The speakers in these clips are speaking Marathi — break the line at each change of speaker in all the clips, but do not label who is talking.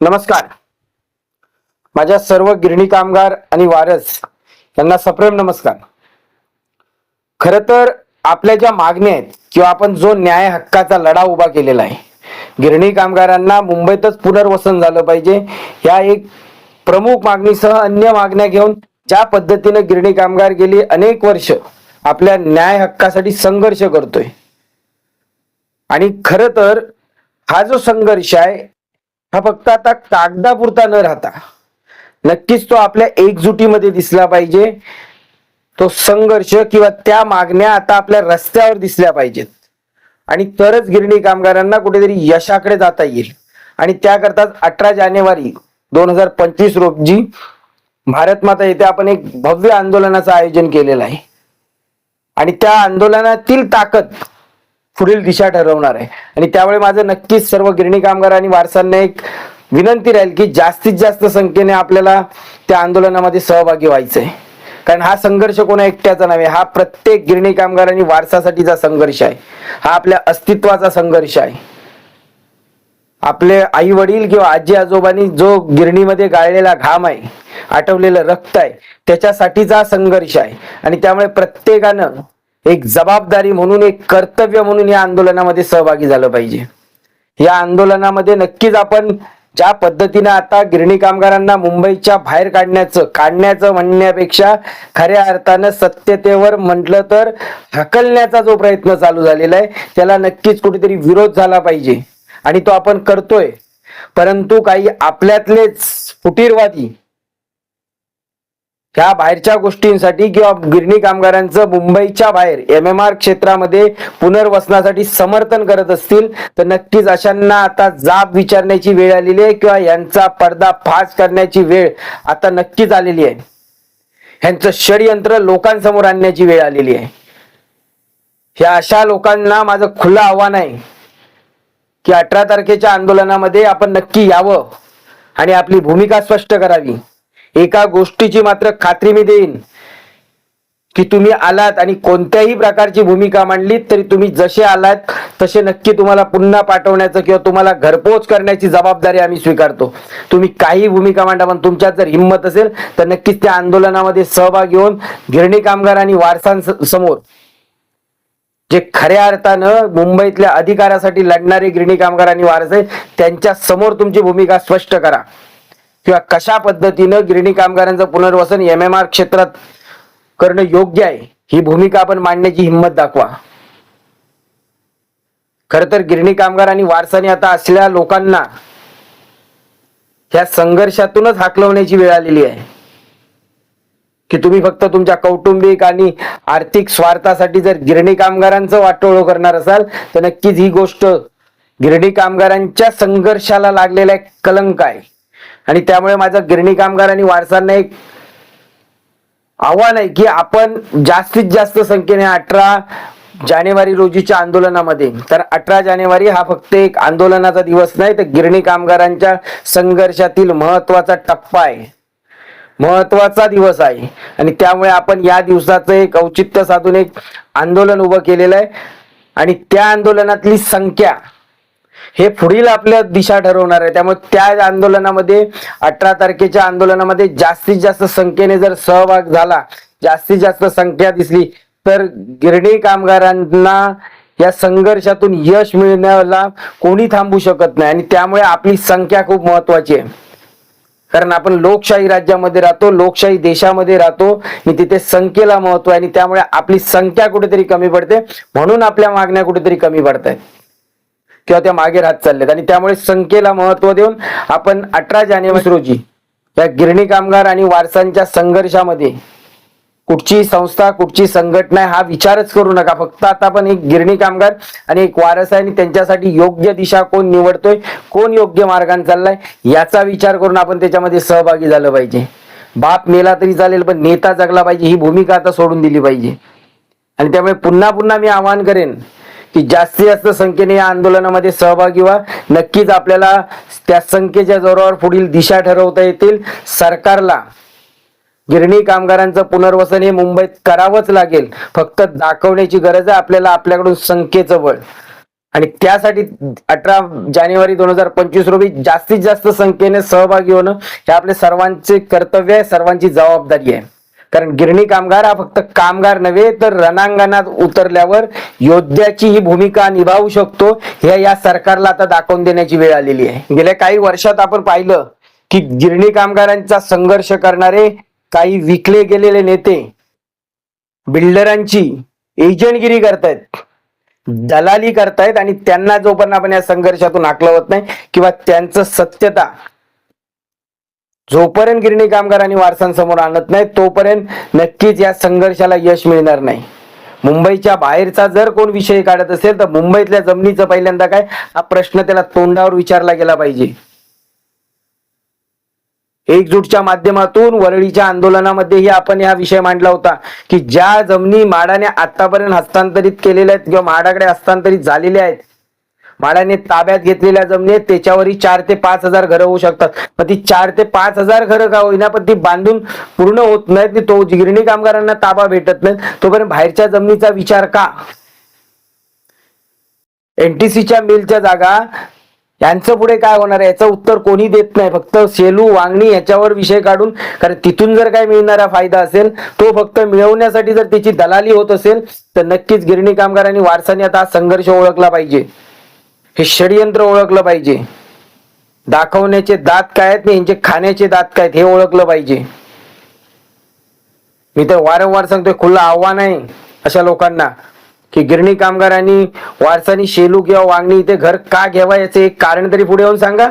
नमस्कार. माझ्या सर्व गिरणी कामगार आणि वारस यांना सप्रेम नमस्कार. खर तर आपल्या ज्या मागण्या आहेत किंवा आपण जो न्याय हक्काचा लढा उभा केलेला आहे गिरणी कामगारांना मुंबईतच पुनर्वसन झालं पाहिजे या एक प्रमुख मागणीसह अन्य मागण्या घेऊन ज्या पद्धतीनं गिरणी कामगार गेली अनेक वर्ष आपल्या न्याय हक्कासाठी संघर्ष करतोय. आणि खर तर हा जो संघर्ष आहे हा फक्त आता कागदापुरता न राहता नक्कीच तो आपल्या एकजुटीमध्ये दिसला पाहिजे. तो संघर्ष किंवा त्या मागण्या आता आपल्या रस्त्यावर दिसल्या पाहिजेत. आणि तरच गिरणी कामगारांना कुठेतरी यशाकडे जाता येईल. आणि त्याकरताच अठरा जानेवारी दोन हजार पंचवीस रोजी भारत माता येथे आपण एक भव्य आंदोलनाचं आयोजन केलेलं आहे. आणि त्या आंदोलनातील ताकद पुढील दिशा ठरवणार आहे. आणि त्यामुळे माझं नक्कीच सर्व गिरणी कामगार आणि वारसांना एक विनंती राहील की जास्तीत जास्त संख्येने आपल्याला त्या आंदोलनामध्ये सहभागी व्हायचं आहे कारण हा संघर्ष कोणा एकट्याचा नव्हे हा प्रत्येक गिरणी कामगार आणि वारसासाठीचा संघर्ष आहे. हा आपल्या अस्तित्वाचा संघर्ष आहे. आपले आई वडील किंवा आजी आजोबांनी जो गिरणीमध्ये गाळलेला घाम आहे आटवलेलं रक्त आहे त्याच्यासाठीचा संघर्ष आहे. आणि त्यामुळे प्रत्येकानं एक जबाबदारी म्हणून एक कर्तव्य म्हणून या आंदोलनामध्ये सहभागी झालं पाहिजे. या आंदोलनामध्ये नक्कीच आपण ज्या पद्धतीनं आता गिरणी कामगारांना मुंबईच्या बाहेर काढण्याचं काढण्याचं म्हणण्यापेक्षा खऱ्या अर्थानं सत्यतेवर म्हटलं तर हकलण्याचा जो प्रयत्न चालू झालेला आहे त्याला नक्कीच कुठेतरी विरोध झाला पाहिजे. आणि तो आपण करतोय. परंतु काही आपल्यातलेच फुटीरवादी ह्या बाहेरच्या गोष्टींसाठी किंवा गिरणी कामगारांचं मुंबईच्या बाहेर एम एम आर क्षेत्रामध्ये पुनर्वसनासाठी समर्थन करत असतील तर नक्कीच अशांना आता जाब विचारण्याची वेळ आलेली आहे किंवा यांचा पडदा फास करण्याची वेळ आता नक्कीच आलेली आहे. ह्यांचं षडयंत्र लोकांसमोर आणण्याची वेळ आलेली आहे. ह्या अशा लोकांना माझं खुलं आव्हान आहे की अठरा तारखेच्या आंदोलनामध्ये आपण नक्की यावं आणि आपली भूमिका स्पष्ट करावी. एका गोष्टीची मात्र खात्री मी देईन की तुम्ही आलात आणि कोणत्याही प्रकारची भूमिका मांडलीत तरी तुम्ही जसे आलात तसे नक्की तुम्हाला पुन्हा पाठवण्याचं किंवा तुम्हाला घरपोच करण्याची जबाबदारी आम्ही स्वीकारतो. तुम्ही काही भूमिका मांडा पण तुमच्यात जर हिंमत असेल तर नक्कीच त्या आंदोलनामध्ये सहभागी होऊन गिरणी कामगार आणि वारसांसमोर जे खऱ्या अर्थानं मुंबईतल्या अधिकारासाठी लढणारे गिरणी कामगार आणि वारस आहेत त्यांच्यासमोर तुमची भूमिका स्पष्ट करा. किंवा कशा पद्धतीनं गिरणी कामगारांचं पुनर्वसन एम एम आर क्षेत्रात करणं योग्य आहे ही भूमिका आपण मांडण्याची हिंमत दाखवा. खर तर गिरणी कामगार आणि वारसाने आता असलेल्या लोकांना ह्या संघर्षातूनच हाकलवण्याची वेळ आलेली आहे. की तुम्ही फक्त तुमच्या कौटुंबिक आणि आर्थिक स्वार्थासाठी जर गिरणी कामगारांचं वाटोळो करणार असाल तर नक्कीच ही गोष्ट गिरणी कामगारांच्या संघर्षाला लागलेला एक कलंक आहे. आणि त्यामुळे माझं गिरणी कामगार आणि वारसांना एक आव्हान आहे की आपण जास्तीत जास्त संख्येने अठरा जानेवारी रोजीच्या आंदोलनामध्ये तर अठरा जानेवारी हा फक्त एक आंदोलनाचा दिवस नाही तर गिरणी कामगारांच्या संघर्षातील महत्त्वाचा टप्पा आहे. महत्त्वाचा दिवस आहे. आणि त्यामुळे आपण या दिवसाचं एक औचित्य साधून एक आंदोलन उभं केलेलं आहे. आणि त्या आंदोलनातली संख्या हे पुढील आपल्या दिशा ठरवणार आहे. त्यामुळे त्या आंदोलनामध्ये अठरा तारखेच्या आंदोलनामध्ये जास्तीत जास्त संख्येने जर सहभाग झाला जास्तीत जास्त संख्या दिसली तर गिरणी कामगारांना या संघर्षातून यश मिळण्याला कोणी थांबू शकत नाही. आणि त्यामुळे आपली संख्या खूप महत्वाची आहे. कारण आपण लोकशाही राज्यामध्ये राहतो लोकशाही देशामध्ये राहतो आणि तिथे संख्येला महत्त्व आहे. आणि त्यामुळे आपली संख्या कुठेतरी कमी पडते म्हणून आपल्या मागण्या कुठेतरी कमी पडत आहेत किंवा त्या मागे राहत चालल्यात आणि त्यामुळे संख्येला महत्त्व देऊन आपण अठरा जानेवारी रोजी. या गिरणी कामगार आणि वारसांच्या संघर्षामध्ये कुठची संस्था कुठची संघटना आहे हा विचारच करू नका. फक्त आता आपण एक गिरणी कामगार आणि एक वारस आहे आणि त्यांच्यासाठी योग्य दिशा कोण निवडतोय कोण योग्य मार्गाने चाललाय याचा विचार करून आपण त्याच्यामध्ये सहभागी झालं पाहिजे. बाप मेला तरी चालेल पण नेता जगला पाहिजे ही भूमिका आता सोडून दिली पाहिजे. आणि त्यामुळे पुन्हा पुन्हा मी आवाहन करेन की जास्तीत जास्त संख्येने या आंदोलनामध्ये सहभागी व्हा. नक्कीच आपल्याला त्या संख्येच्या जोरावर पुढील दिशा ठरवता येतील. सरकारला गिरणी कामगारांचं पुनर्वसन हे मुंबईत करावंच लागेल. फक्त दाखवण्याची गरज आहे आपल्याला आपल्याकडून संख्येचं बळ आणि त्यासाठी अठरा जानेवारी दोन हजार पंचवीस रोजी जास्तीत जास्त संख्येने सहभागी होणं हे आपले सर्वांचे कर्तव्य आहे सर्वांची जबाबदारी आहे. कारण गिरणी कामगार हा फक्त कामगार नव्हे तर रणांगणात उतरल्यावर योद्ध्याची ही भूमिका निभावू शकतो. हे या सरकारला आता दाखवून देण्याची वेळ आलेली आहे. गेल्या काही वर्षात आपण पाहिलं की गिरणी कामगारांचा संघर्ष करणारे काही विकले गेलेले नेते बिल्डरांची एजंटगिरी करतायत दलाली करतायत आणि त्यांना जोपर्यंत आपण या संघर्षातून आकलवत नाही किंवा त्यांचं सत्यता जोपर्यंत गिरणी कामगार आणि वारसांसमोर आणत नाही तोपर्यंत नक्कीच या संघर्षाला यश मिळणार नाही. मुंबईच्या बाहेरचा जर कोण विषय काढत असेल तर मुंबईतल्या जमिनीचं पहिल्यांदा काय? हा प्रश्न त्याला तोंडावर विचारला गेला पाहिजे. एकजूटच्या माध्यमातून वरळीच्या आंदोलनामध्येही आपण हा विषय मांडला होता की ज्या जमिनी माडाने आतापर्यंत हस्तांतरित केलेल्या आहेत किंवा माडाकडे हस्तांतरित झालेल्या आहेत म्हाडाने ताब्यात घेतलेल्या जमिनीत त्याच्यावरही चार ते पाच हजार घरं होऊ शकतात. पण ती चार ते पाच हजार घरं का होईना पण ती बांधून पूर्ण होत नाहीत आणि तो गिरणी कामगारांना ताबा भेटत नाही तोपर्यंत बाहेरच्या जमिनीचा विचार का? एनटीसीच्या मिलच्या जागा यांचं पुढे काय होणार आहे? याचं उत्तर कोणी देत नाही. फक्त सेलू वांगणी याच्यावर विषय काढून कारण तिथून जर काय मिळणारा फायदा असेल तो फक्त मिळवण्यासाठी जर त्याची दलाली होत असेल तर नक्कीच गिरणी कामगार आणि वारसाने आता संघर्ष ओळखला पाहिजे. हे षडयंत्र ओळखलं पाहिजे. दाखवण्याचे दात काय आहेत यांचे खाण्याचे दात काय आहेत हे ओळखलं पाहिजे. मी तर वारंवार सांगतोय खुलं आव्हान आहे अशा लोकांना की गिरणी कामगारांनी वारसानी शेलू किंवा वांगणी इथे घर का घ्यावा याचे एक कारण तरी पुढे येऊन सांगा.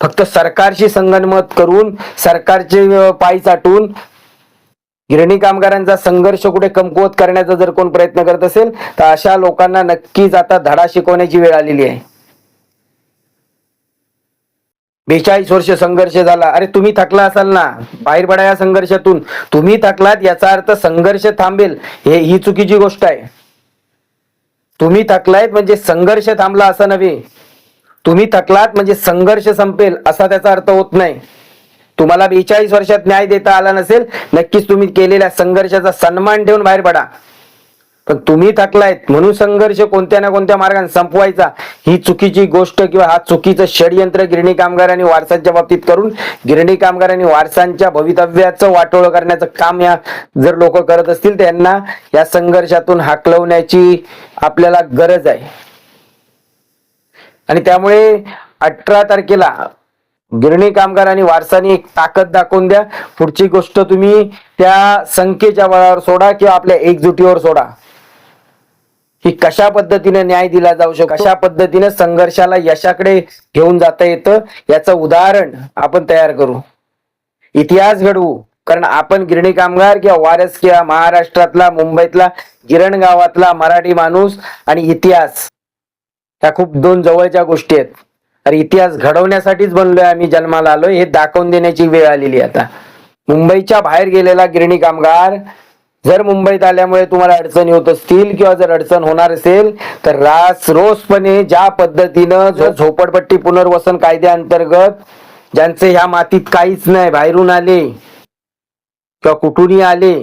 फक्त सरकारशी संगनमत करून सरकारचे पायी पाय चाटून गिरणी कामगारांचा संघर्ष कुठे कमकुवत करण्याचा जर कोण प्रयत्न करत असेल तर अशा लोकांना नक्कीच आता धडा शिकवण्याची वेळ आलेली आहे. बेचाळीस वर्ष संघर्ष झाला. अरे तुम्ही थकला असाल ना? बाहेर पडा या संघर्षातून. तुम्ही थकलात याचा अर्थ संघर्ष थांबेल. हे ही चुकीची गोष्ट आहे. तुम्ही थकलायत म्हणजे संघर्ष थांबला असं नव्हे. तुम्ही थकलात म्हणजे संघर्ष संपेल असा त्याचा अर्थ होत नाही. तुम्हाला बेचाळीस वर्षात न्याय देता आला नसेल नक्कीच तुम्ही केलेल्या संघर्षाचा सन्मान ठेवून बाहेर पडा. पण तुम्ही थकलायत म्हणून संघर्ष कोणत्या ना कोणत्या मार्गाने संपवायचा ही चुकीची गोष्ट किंवा हा चुकीचं षडयंत्र गिरणी कामगार आणि वारसांच्या बाबतीत करून गिरणी कामगार आणि वारसांच्या भवितव्याचं वाटोळ करण्याचं काम या जर लोक करत असतील तर यांना या संघर्षातून हाकलवण्याची आपल्याला गरज आहे. आणि त्यामुळे अठरा तारखेला गिरणी कामगार आणि वारसानी एक ताकद दाखवून द्या. पुढची गोष्ट तुम्ही त्या संख्येच्या बळावर सोडा किंवा आपल्या एकजुटीवर सोडा. की कशा पद्धतीने न्याय दिला जाऊ शकतो? कशा पद्धतीने संघर्षाला यशाकडे घेऊन जाता येतं? याचं उदाहरण आपण तयार करू. इतिहास घडवू. कारण आपण गिरणी कामगार किंवा वारस किंवा महाराष्ट्रातला मुंबईतला गिरण गावातला मराठी माणूस आणि इतिहास. ह्या खूप दोन जवळच्या गोष्टी आहेत. अरे इतिहास घडवण्यासाठीच बनलोय आम्ही जन्माला आलोय हे दाखवून देण्याची वेळ आलेली आता. मुंबईच्या बाहेर गेलेला गिरणी कामगार जर मुंबईत आल्यामुळे तुम्हाला अडचणी होत असतील किंवा जर अडचण होणार असेल तर रास रोजपणे ज्या पद्धतीनं जो झोपडपट्टी पुनर्वसन कायद्याअंतर्गत ज्यांचे ह्या मातीत काहीच नाही बाहेरून आले किंवा कुठूनही आले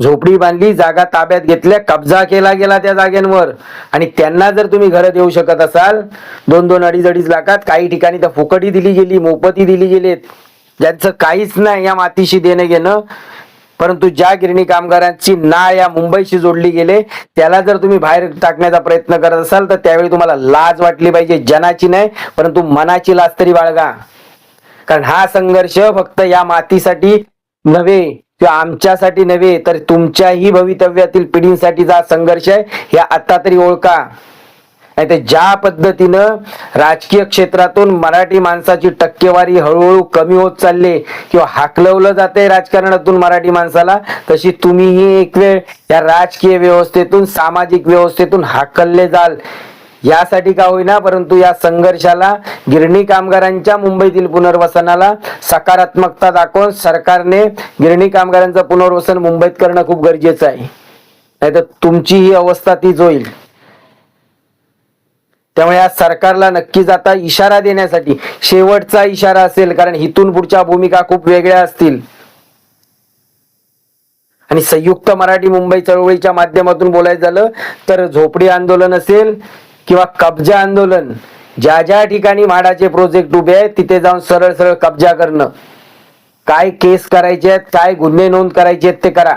झोपडी बांधली जागा ताब्यात घेतल्या कब्जा केला गेला त्या जागेंवर. आणि त्यांना जर तुम्ही घरं देऊ शकत असाल दोन दोन अडीच अडीच लाखात काही ठिकाणी तर फुकटी दिली गेली मोफती दिली गेलीत. ज्यांचं काहीच नाही या मातीशी देणं घेणं परंतु ज्या गिरणी कामगारांची ना या मुंबईशी जोडली गेले त्याला जर तुम्ही बाहेर टाकण्याचा प्रयत्न करत असाल तर त्यावेळी तुम्हाला लाज वाटली पाहिजे जनाची नाही परंतु मनाची लाज तरी बाळगा. कारण हा संघर्ष फक्त या मातीसाठी नव्हे किंवा आमच्यासाठी नव्हे तर तुमच्याही भवितव्यातील पिढींसाठीचा संघर्ष आहे हे आता तरी ओळखा. नाही तर ज्या पद्धतीनं राजकीय क्षेत्रातून मराठी माणसाची टक्केवारी हळूहळू कमी होत चालली किंवा हाकलवलं जाते राजकारणातून मराठी माणसाला तशी तुम्हीही एक वेळ या राजकीय व्यवस्थेतून सामाजिक व्यवस्थेतून हाकलले जाल. यासाठी का होईना परंतु या संघर्षाला गिरणी कामगारांच्या मुंबईतील पुनर्वसनाला सकारात्मकता दाखवून सरकारने गिरणी कामगारांचं पुनर्वसन मुंबईत करणं खूप गरजेचं आहे. नाहीतर तुमची ही अवस्था तीच होईल. त्यामुळे या सरकारला नक्कीच आता इशारा देण्यासाठी शेवटचा इशारा असेल कारण इथून पुढच्या भूमिका खूप वेगळ्या असतील. आणि संयुक्त मराठी मुंबई चळवळीच्या माध्यमातून बोलायचं झालं तर झोपडी आंदोलन असेल किंवा कब्जा आंदोलन ज्या ज्या ठिकाणी म्हाडाचे प्रोजेक्ट उभे आहेत तिथे जाऊन सरळ सरळ कब्जा करणं. काय केस करायचे आहेत काय गुन्हे नोंद करायचे आहेत ते करा.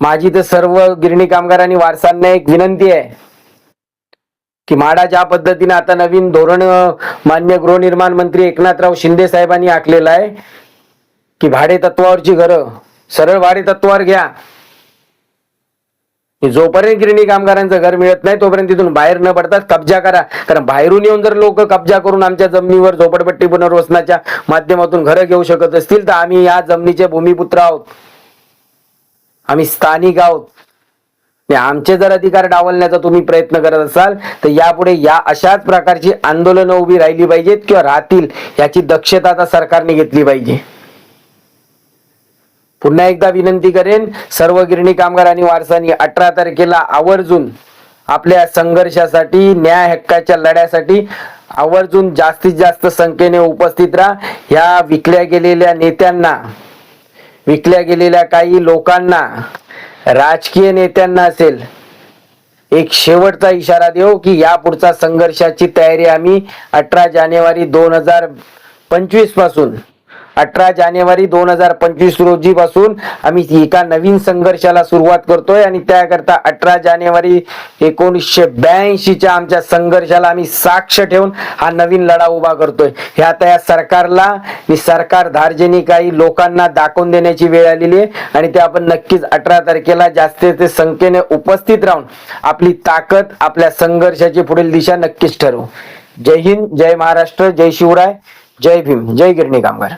माझी तर सर्व गिरणी कामगार आणि वारसांना एक विनंती आहे की म्हाडा ज्या पद्धतीने आता नवीन धोरण मान्य गृहनिर्माण मंत्री एकनाथराव शिंदे साहेबांनी आखलेलं आहे की भाडे तत्वावरची घरं सरळ भाडे तत्वावर घ्या. जोपर्यंत गिरणी कामगारांचं घर मिळत नाही तोपर्यंत तिथून बाहेर न पडतात कब्जा करा. कारण बाहेरून येऊन जर लोक कब्जा करून आमच्या जमिनीवर झोपडपट्टी पुनर्वसनाच्या माध्यमातून घरं घेऊ शकत असतील तर आम्ही या जमिनीचे भूमिपुत्र आहोत. आम्ही स्थानिक आहोत. आमचे जर अधिकार डावलण्याचा तुम्ही प्रयत्न करत असाल तर यापुढे या अशाच प्रकारची आंदोलनं उभी राहिली पाहिजेत किंवा राहतील याची दक्षता आता सरकारने घेतली पाहिजे. पुन्हा एकदा विनंती करेन सर्व गिरणी कामगार आणि वारसांनी अठरा तारखेला आवर्जून आपल्या संघर्षासाठी न्याय हक्काच्या लढ्यासाठी आवर्जून जास्तीत जास्त संख्येने उपस्थित राहा. ह्या विकल्या गेलेल्या नेत्यांना विकल्या गेलेल्या काही लोकांना राजकीय नेत्यांना असेल एक शेवटचा इशारा देऊ की या पुढचा संघर्षाची तयारी आम्ही अठरा जानेवारी दोन हजार पंचवीसपासून अठरा जानेवारी दोन हजार पंचवीस रोजी पासून आम्ही एका नवीन संघर्षाला सुरुवात करतोय आणि त्याकरता अठरा जानेवारी एकोणीसशे ब्याऐंशीच्या आमच्या संघर्षाला आम्ही साक्ष ठेवून हा नवीन लढा उभा करतोय. हे आता या सरकारला मी सरकार धार्जनी काही लोकांना दाखवून देण्याची वेळ आलेली आहे आणि ते आपण नक्कीच अठरा तारखेला जास्तीत संख्येने उपस्थित राहून आपली ताकद आपल्या संघर्षाची पुढील दिशा नक्कीच ठरवू. जय हिंद जय महाराष्ट्र जय शिवराय जय भीम जय गिरणी कामगार.